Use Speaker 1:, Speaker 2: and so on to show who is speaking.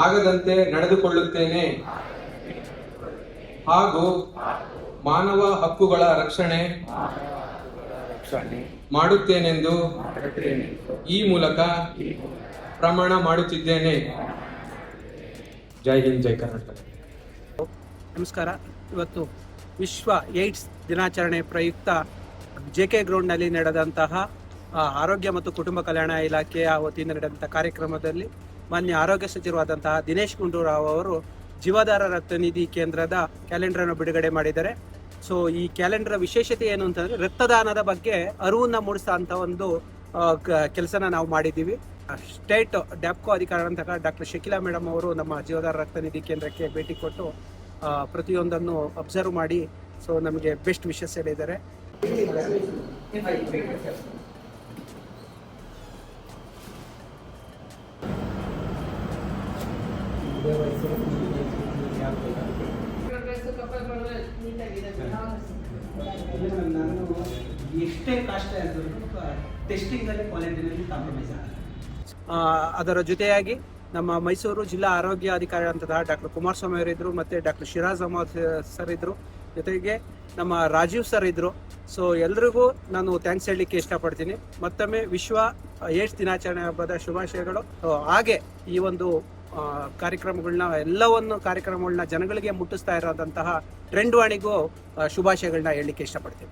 Speaker 1: ಮೀರದಂತೆ ನಡೆದುಕೊಳ್ಳುತ್ತೇನೆ. ಹಾಗೂ ಮಾನವ ಹಕ್ಕುಗಳ ರಕ್ಷಣೆ ಮಾಡುತ್ತೇನೆಂದು ಈ ಮೂಲಕ ಪ್ರಮಾಣ ಮಾಡುತ್ತಿದ್ದೇನೆ. ಜೈ ಹಿಂದ್, ಜೈ ಕರ್ನಾಟಕ.
Speaker 2: ನಮಸ್ಕಾರ. ಇವತ್ತು ವಿಶ್ವ ಏಡ್ಸ್ ದಿನಾಚರಣೆ ಪ್ರಯುಕ್ತ ಜೆ ಕೆ ಗ್ರೌಂಡ್ನಲ್ಲಿ ನಡೆದಂತಹ ಆರೋಗ್ಯ ಮತ್ತು ಕುಟುಂಬ ಕಲ್ಯಾಣ ಇಲಾಖೆಯ ವತಿಯಿಂದ ನಡೆದಂತಹ ಕಾರ್ಯಕ್ರಮದಲ್ಲಿ ಮಾನ್ಯ ಆರೋಗ್ಯ ಸಚಿವರಾದಂತಹ ದಿನೇಶ್ ಗುಂಡೂರಾವ್ ಅವರು ಜೀವಾಧಾರ ರಕ್ತನಿಧಿ ಕೇಂದ್ರದ ಕ್ಯಾಲೆಂಡರ್ ಅನ್ನು ಬಿಡುಗಡೆ ಮಾಡಿದ್ದಾರೆ. ಸೊ, ಈ ಕ್ಯಾಲೆಂಡರ್ ವಿಶೇಷತೆ ಏನು ಅಂತಂದ್ರೆ ರಕ್ತದಾನದ ಬಗ್ಗೆ ಅರಿವನ್ನ ಮೂಡಿಸೋ ಅಂತ ಒಂದು ಕೆಲಸನ ನಾವು ಮಾಡಿದ್ದೀವಿ. ಸ್ಟೇಟ್ ಡ್ಯಾಪ್ಕೋ ಅಂತಕ ಡಾಕ್ಟರ್ ಶಕಿಲಾ ಮೇಡಮ್ ಅವರು ನಮ್ಮ ಜೀವಧಾರ ರಕ್ತನಿಧಿ ಕೇಂದ್ರಕ್ಕೆ ಭೇಟಿ ಕೊಟ್ಟು ಪ್ರತಿಯೊಂದನ್ನು ಅಬ್ಸರ್ವ್ ಮಾಡಿ, ಸೊ, ನಮಗೆ ಬೆಸ್ಟ್ ವಿಶಸ್ ಹೇಳಿದ್ದಾರೆ. ಅದರ ಜೊತೆಯಾಗಿ ನಮ್ಮ ಮೈಸೂರು ಜಿಲ್ಲಾ ಆರೋಗ್ಯ ಅಧಿಕಾರಿ ಅಂತಹ ಡಾಕ್ಟರ್ ಕುಮಾರಸ್ವಾಮಿ ಅವರಿದ್ರು ಮತ್ತೆ ಡಾಕ್ಟರ್ ಶಿರಾಜ್ ಅಹಮದ್ ಸರ್ ಇದ್ರು. ಜೊತೆಗೆ ನಮ್ಮ ರಾಜೀವ್ ಸರ್ ಇದ್ರು. ಸೊ ಎಲ್ರಿಗೂ ನಾನು ಥ್ಯಾಂಕ್ಸ್ ಹೇಳಲಿಕ್ಕೆ ಇಷ್ಟಪಡ್ತೀನಿ. ಮತ್ತೊಮ್ಮೆ ವಿಶ್ವ ಏಡ್ಸ್ ದಿನಾಚರಣೆ ಹಬ್ಬದ ಶುಭಾಶಯಗಳು. ಹಾಗೆ ಈ ಒಂದು ಕಾರ್ಯಕ್ರಮಗಳನ್ನ ಎಲ್ಲವನ್ನು ಕಾರ್ಯಕ್ರಮಗಳನ್ನ ಜನಗಳಿಗೆ ಮುಟ್ಟಿಸ್ತಾ ಇರೋದಂತಹ ಟ್ರೆಂಡ್ ವಾಣಿಗೂ ಶುಭಾಶಯಗಳನ್ನ ಹೇಳಲಿಕ್ಕೆ ಇಷ್ಟಪಡ್ತೀನಿ.